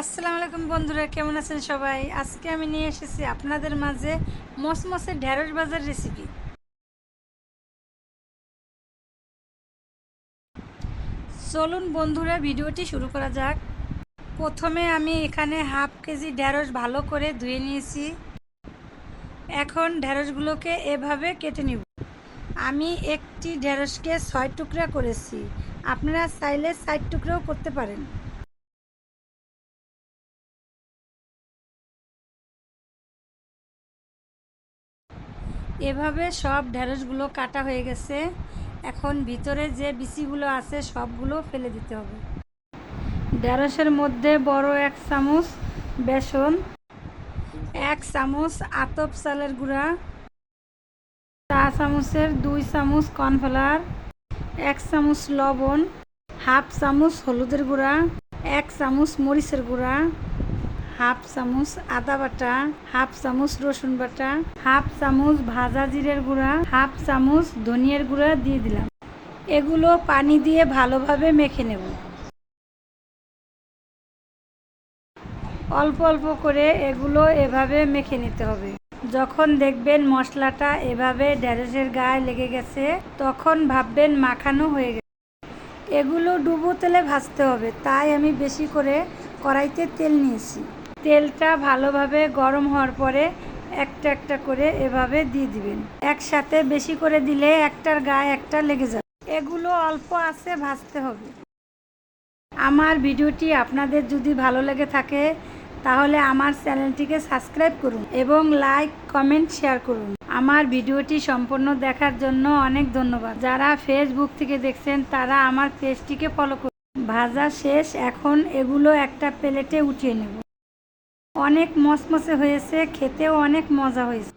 আসসালামু আলাইকুম বন্ধুরা, কেমন আছেন সবাই? আজকে আমি নিয়ে এসেছি আপনাদের মাঝে মসমসে ঢেঁড়স ভাজার রেসিপি চলুন বন্ধুরা, ভিডিওটি শুরু করা যাক। প্রথমে আমি এখানে হাফ কেজি ঢেঁড়স ভালো করে ধুয়ে নিয়েছি। এখন ঢেঁড়সগুলোকে এভাবে কেটে নিব। আমি একটি ঢেঁড়সকে ছয় টুকরা করেছি। আপনারা চাইলে চার টুকরাও করতে পারেন। এভাবে সব ঢেঁড়সগুলো কাটা হয়ে গেছে। এখন ভিতরে যে বিচিগুলো আছে, সবগুলো ফেলে দিতে হবে। ঢেঁড়সের মধ্যে বড় এক চামচ বেসন, এক চামচ আতপ চালের গুঁড়া, চা চামচের দুই চামচ কর্নফ্লাওয়ার, এক চামচ লবণ, হাফ চামচ হলুদের গুঁড়া, এক চামচ মরিচের গুঁড়া হাফ চামচ আদা বাটা, হাফ চামচ রসুন বাটা, হাফ চামচ ভাজা জিরের গুঁড়া, হাফ চামচ ধনিয়ার গুঁড়া দিয়ে দিলাম। এগুলো পানি দিয়ে ভালোভাবে মেখে নেব। অল্প অল্প করে এগুলো এভাবে মেখে নিতে হবে। যখন দেখবেন মশলাটা এভাবে ঢেঁড়সের গায়ে লেগে গেছে, তখন ভাববেন মাখানো হয়ে গেছে। এগুলো ডুবো তেলে ভাজতে হবে, তাই আমি বেশি করে কড়াইতে তেল নিয়েছি। তেলটা ভালোভাবে গরম হওয়ার পরে একটা একটা করে এভাবে দিয়ে দিবেন। একসাথে বেশি করে দিলে একটার গায়ে একটা লেগে যাবে। এগুলো অল্প আছে, ভাজতে হবে। আমার ভিডিওটি আপনাদের যদি ভালো লেগে থাকে, তাহলে আমার চ্যানেলটিকে সাবস্ক্রাইব করুন এবং লাইক, কমেন্ট, শেয়ার করুন। আমার ভিডিওটি সম্পূর্ণ দেখার জন্য অনেক ধন্যবাদ। যারা ফেসবুক থেকে দেখছেন, তারা আমার পেজটিকে ফলো করুন। ভাজা শেষ, এখন এগুলো একটা প্লেটে উঠিয়ে নেব। অনেক মসমসে হয়েছে খেতেও অনেক মজা হয়েছে।